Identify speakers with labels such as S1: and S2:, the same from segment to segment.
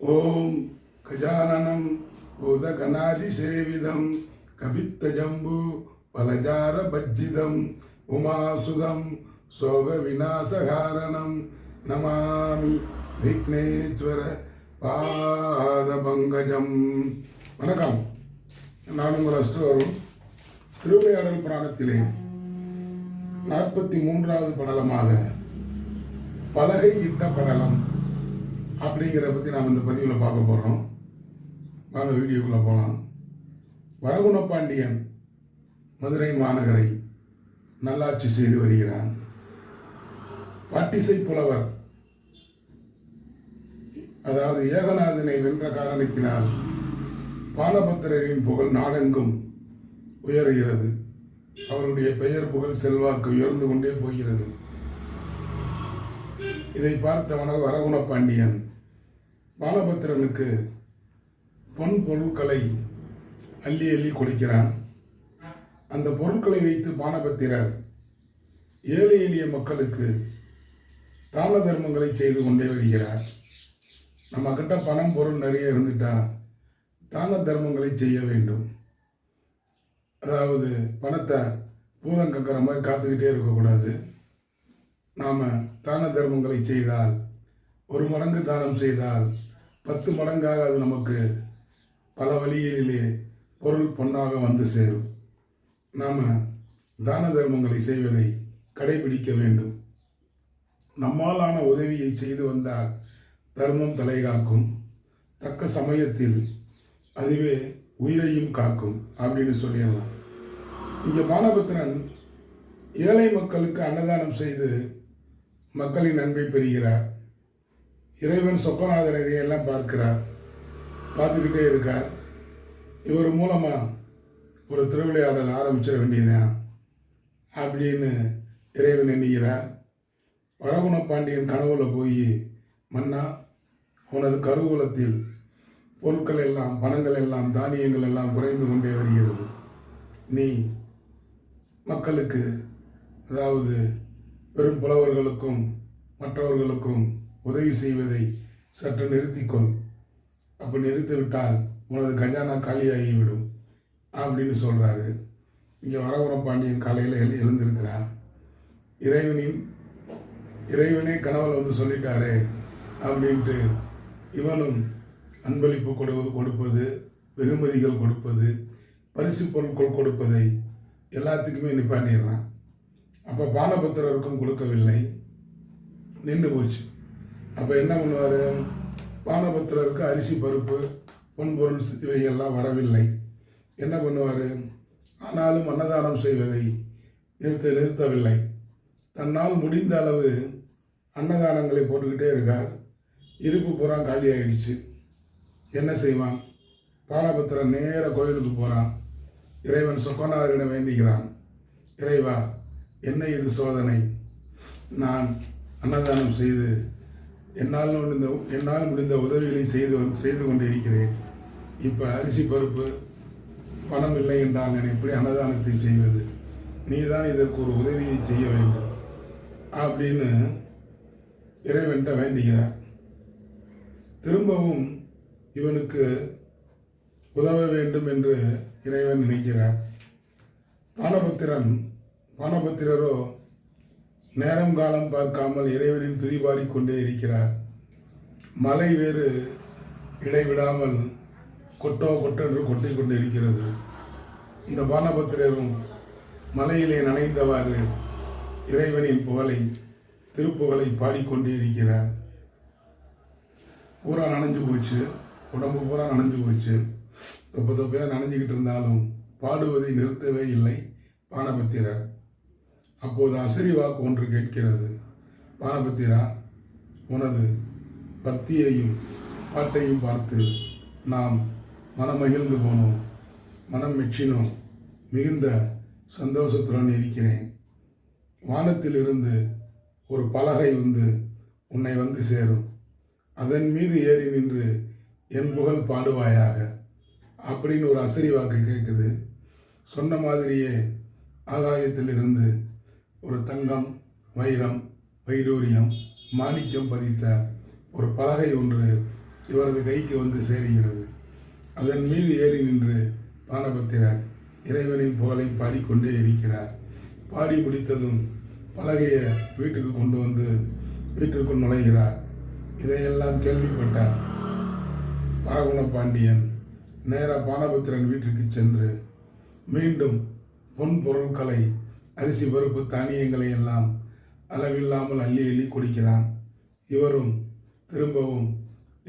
S1: ஓம் கஜானனம் பூதகணாதிசேவிதம் கபித்தஜம்பு பலஜார பஜ்ஜிதம் உமாசுதம் சோக விநாசகாரணம் நமாமி விக்னேஸ்வர பாத பங்கஜம் வணக்கம். நான் உங்கள் அஸ்துவரும் திருவிளையாடல் புராணத்திலே நாற்பத்தி மூன்றாவது படலமாக பலகை இட்ட படலம். அப்படிங்கிறத பற்றி நாம் இந்த பதிவில் பார்க்க போகிறோம் வாங்க வீடியோக்குள்ளே போகலாம் வரகுணப்பாண்டியன் மதுரை மாநகரை நல்லாட்சி செய்து வருகிறான். பாட்டிசை புலவர். அதாவது ஏகநாதனை வென்ற காரணத்தினால் பாலபத்திரரின் புகழ் நாடெங்கும் உயருகிறது. அவருடைய பெயர் புகழ் செல்வாக்கு உயர்ந்து கொண்டே போகிறது. இதை பார்த்தவன வரகுண பாண்டியன் பாலபத்திரனுக்கு பொன் பொருட்களை அள்ளி அள்ளி கொடுக்கிறான். அந்த பொருட்களை வைத்து பானபத்திரர் ஏழை எளிய மக்களுக்கு தான தர்மங்களை செய்து கொண்டே வருகிறார். நம்மக்கிட்ட பணம் பொருள் நிறைய இருந்துட்டா தான தர்மங்களை செய்ய வேண்டும். அதாவது பணத்தை பூதம் கக்கிற மாதிரி காத்துக்கிட்டே இருக்கக்கூடாது. நாம் தான தர்மங்களை செய்தால் ஒரு மடங்கு தானம் செய்தால் பத்து மடங்காக அது நமக்கு பல வழிகளிலே பொருள் பொன்னாக வந்து சேரும். நாம் தான தர்மங்களை செய்வதை கடைபிடிக்க வேண்டும். நம்மாலான உதவியை செய்து வந்தால் தர்மம் தலை காக்கும் தக்க சமயத்தில் அதுவே உயிரையும் காக்கும் அப்படின்னு சொல்லிடலாம். இங்கே பானபுத்திரன் ஏழை மக்களுக்கு அன்னதானம் செய்து மக்களின் அன்பை பெறுகிறார். இறைவன் சொக்கநாதன் இதையெல்லாம் பார்க்கிறார். பார்த்துக்கிட்டே இருக்கார். இவர் மூலமாக ஒரு திருவிளையாடல் ஆரம்பிச்சிட வேண்டியதான் அப்படின்னு இறைவன் எண்ணுகிறார். வரகுண பாண்டியன் கனவுல போய் மன்னா உனது கருவூலத்தில் பொருட்கள் எல்லாம் பணங்கள் எல்லாம் தானியங்கள் எல்லாம் குறைந்து கொண்டே வருகிறது. நீ மக்களுக்கு அதாவது பெரும் புலவர்களுக்கும் மற்றவர்களுக்கும் உதவி செய்வதை சற்று நிறுத்திக்கொள். அப்போ நிறுத்திவிட்டால் உனது கஜானா காலியாகிவிடும் அப்படின்னு சொல்கிறாரு இங்கே வரவரம் பாண்டியன் காலையில் எழு எழுந்திருக்கிறான். இறைவனின் இறைவனே கனவுல வந்து சொல்லிட்டாரே அப்படின்ட்டு இவனும் அன்பளிப்பு கொடு கொடுப்பது வெகுமதிகள் கொடுப்பது பரிசு பொருட்கள் கொடுப்பதை எல்லாத்துக்குமே நிப்பாட்டிடுறான். அப்போ பானபத்திரருக்கும் கொடுக்கவில்லை. நின்று போச்சு. அப்போ என்ன பண்ணுவார்? பானபத்திரருக்கு அரிசி பருப்பு பொன்பொருள் இவையெல்லாம் வரவில்லை. என்ன பண்ணுவார்? ஆனாலும் அன்னதானம் செய்வதை நிறுத்த நிறுத்தவில்லை. தன்னால் முடிந்த அளவு அன்னதானங்களை போட்டுக்கிட்டே இருக்கார். இருப்பு பூரா காலி ஆகிடுச்சு என்ன செய்வான்? பானபத்திரன் நேர கோயிலுக்கு போகிறான் இறைவன் சொக்கநாதரிடம் வேண்டுகிறான். இறைவா என்ன இது சோதனை? நான் அன்னதானம் செய்து என்னால் முடிந்த என்னால் முடிந்த உதவிகளை செய்து வந்து செய்து கொண்டிருக்கிறேன். இப்போ அரிசி பருப்பு பணம் இல்லை என்றால் நான் எப்படி அன்னதானத்தை செய்வது? நீதான் இதற்கு ஒரு உதவியை செய்ய வேண்டும். அப்படின்னு இறைவன்கிட்ட வேண்டுகிறார். திரும்பவும் இவனுக்கு உதவ வேண்டும் என்று இறைவன் நினைக்கிறார். பானபத்திரன் வானபத்திரரோ நேரம் காலம் பார்க்காமல் இறைவனின் துதிபாடிக் கொண்டே இருக்கிறார். மலை வேறு இடைவிடாமல் கொட்டோ கொட்டென்று கொட்டி கொண்டு இருக்கிறது இந்த பானபத்திரரும் மலையிலே நனைந்தவாறு இறைவனின் புகழை திருப்புகழை பாடிக்கொண்டே இருக்கிறார். பூரா நனைஞ்சு போச்சு. உடம்பு பூரா நனைஞ்சு போச்சு. தொப்ப தொப்பையாக நனைஞ்சிக்கிட்டு இருந்தாலும் பாடுவதை நிறுத்தவே இல்லை பானபத்திரர் அப்போது அசரி வாக்கு ஒன்று கேட்கிறது. பானபத்திரா உனது பக்தியையும் பாட்டையும் பார்த்து நாம் மனமகிழ்ந்து போனோம். மனம் மெச்சினோம் மிகுந்த சந்தோஷத்துடன் இருக்கிறேன். வானத்திலிருந்து ஒரு பலகை வந்து உன்னை வந்து சேரும். அதன் மீது ஏறி நின்று என் புகழ் பாடுவாயாக. அப்படின்னு ஒரு அசரி வாக்கு கேட்குது. சொன்ன மாதிரியே ஆகாயத்திலிருந்து ஒரு தங்கம் வைரம் வைடூரியம் மாணிக்கம் பதித்த ஒரு பலகை ஒன்று இவரது கைக்கு வந்து சேருகிறது. அதன் மீது ஏறி நின்று பானபத்திரர் இறைவனின் புகழை பாடிக்கொண்டே இருக்கிறார். பாடி முடித்ததும் பலகையை வீட்டுக்கு கொண்டு வந்து வீட்டிற்குள் நுழைகிறார். இதையெல்லாம் கேள்விப்பட்ட பரகுண பாண்டியன் நேராக பானபத்திரன் வீட்டிற்கு சென்று மீண்டும் பொன் பொருட்களை அரிசி பருப்பு தானியங்களை எல்லாம் அளவில்லாமல் அள்ளி அள்ளி குடிக்கிறான். இவரும் திரும்பவும்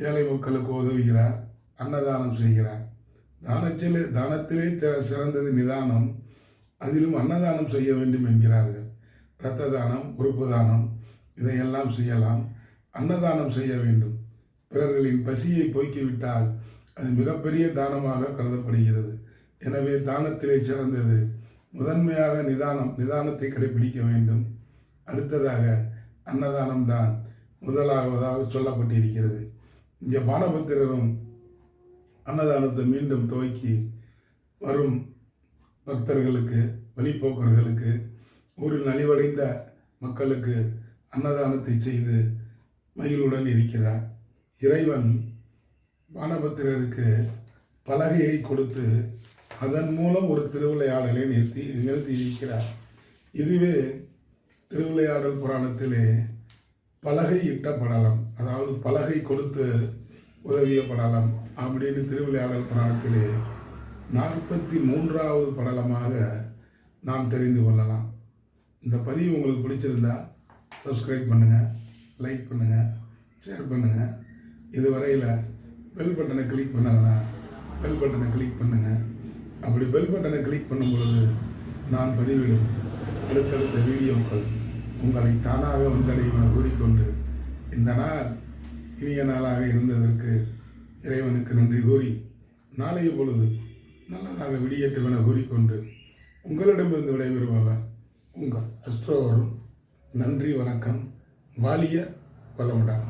S1: ஏழை மக்களுக்கு உதவுகிறார் அன்னதானம் செய்கிறார். தானத்திலே தானத்திலே சிறந்தது நிதானம். அதிலும் அன்னதானம் செய்ய வேண்டும் என்கிறார்கள். இரத்த தானம் உறுப்பு தானம் இதையெல்லாம் செய்யலாம். அன்னதானம் செய்ய வேண்டும். பிறர்களின் பசியை போக்கிவிட்டால் அது மிகப்பெரிய தானமாக கருதப்படுகிறது. எனவே தானத்திலே சிறந்தது முதன்மையாக நிதானம் நிதானத்தை கடைபிடிக்க வேண்டும். அடுத்ததாக அன்னதானம் தான் முதலாவதாக சொல்லப்பட்டிருக்கிறது. இங்கே பானபத்திரரும் அன்னதானத்தை மீண்டும் துவக்கி வரும் பக்தர்களுக்கு வழிப்போக்கர்களுக்கு ஊரில் நலிவடைந்த மக்களுக்கு அன்னதானத்தை செய்து மகிழ்வுடன் இருக்கிறார். இறைவன் வானபத்திரருக்கு பலகையை கொடுத்து அதன் மூலம் ஒரு திருவிளையாடலை நிறுத்தி நிகழ்த்தி இருக்கிறார். இதுவே திருவிளையாடல் புராணத்திலே பலகை இட்ட படலம் அதாவது பலகை கொடுத்து உதவிய படலம் அப்படின்னு திருவிளையாடல் புராணத்திலே நாற்பத்தி மூன்றாவது படலமாக நாம் தெரிந்து கொள்ளலாம். இந்த பதிவு உங்களுக்கு பிடிச்சிருந்தா சப்ஸ்கிரைப் பண்ணுங்கள் லைக் பண்ணுங்கள் ஷேர் பண்ணுங்கள் இதுவரையில் பெல் பட்டனை கிளிக் பண்ணலன்னா பெல் பட்டனை கிளிக் பண்ணுங்கள் அப்படி பெல் பட்டனை கிளிக் பண்ணும் பொழுது நான் பதிவிடும். அடுத்தடுத்த வீடியோக்கள் உங்களை தானாக வந்தடையும் என கூறிக்கொண்டு இந்த நாள் இனிய நாளாக இருந்ததற்கு இறைவனுக்கு நன்றி கூறி நாளைய பொழுது நல்லதாக விடியட்டும் என கூறிக்கொண்டு உங்களிடமிருந்து விடைபெறுபவர் உங்கள் அஸ்ட்ரோவரும். நன்றி வணக்கம். வாலிய வளமுடன்.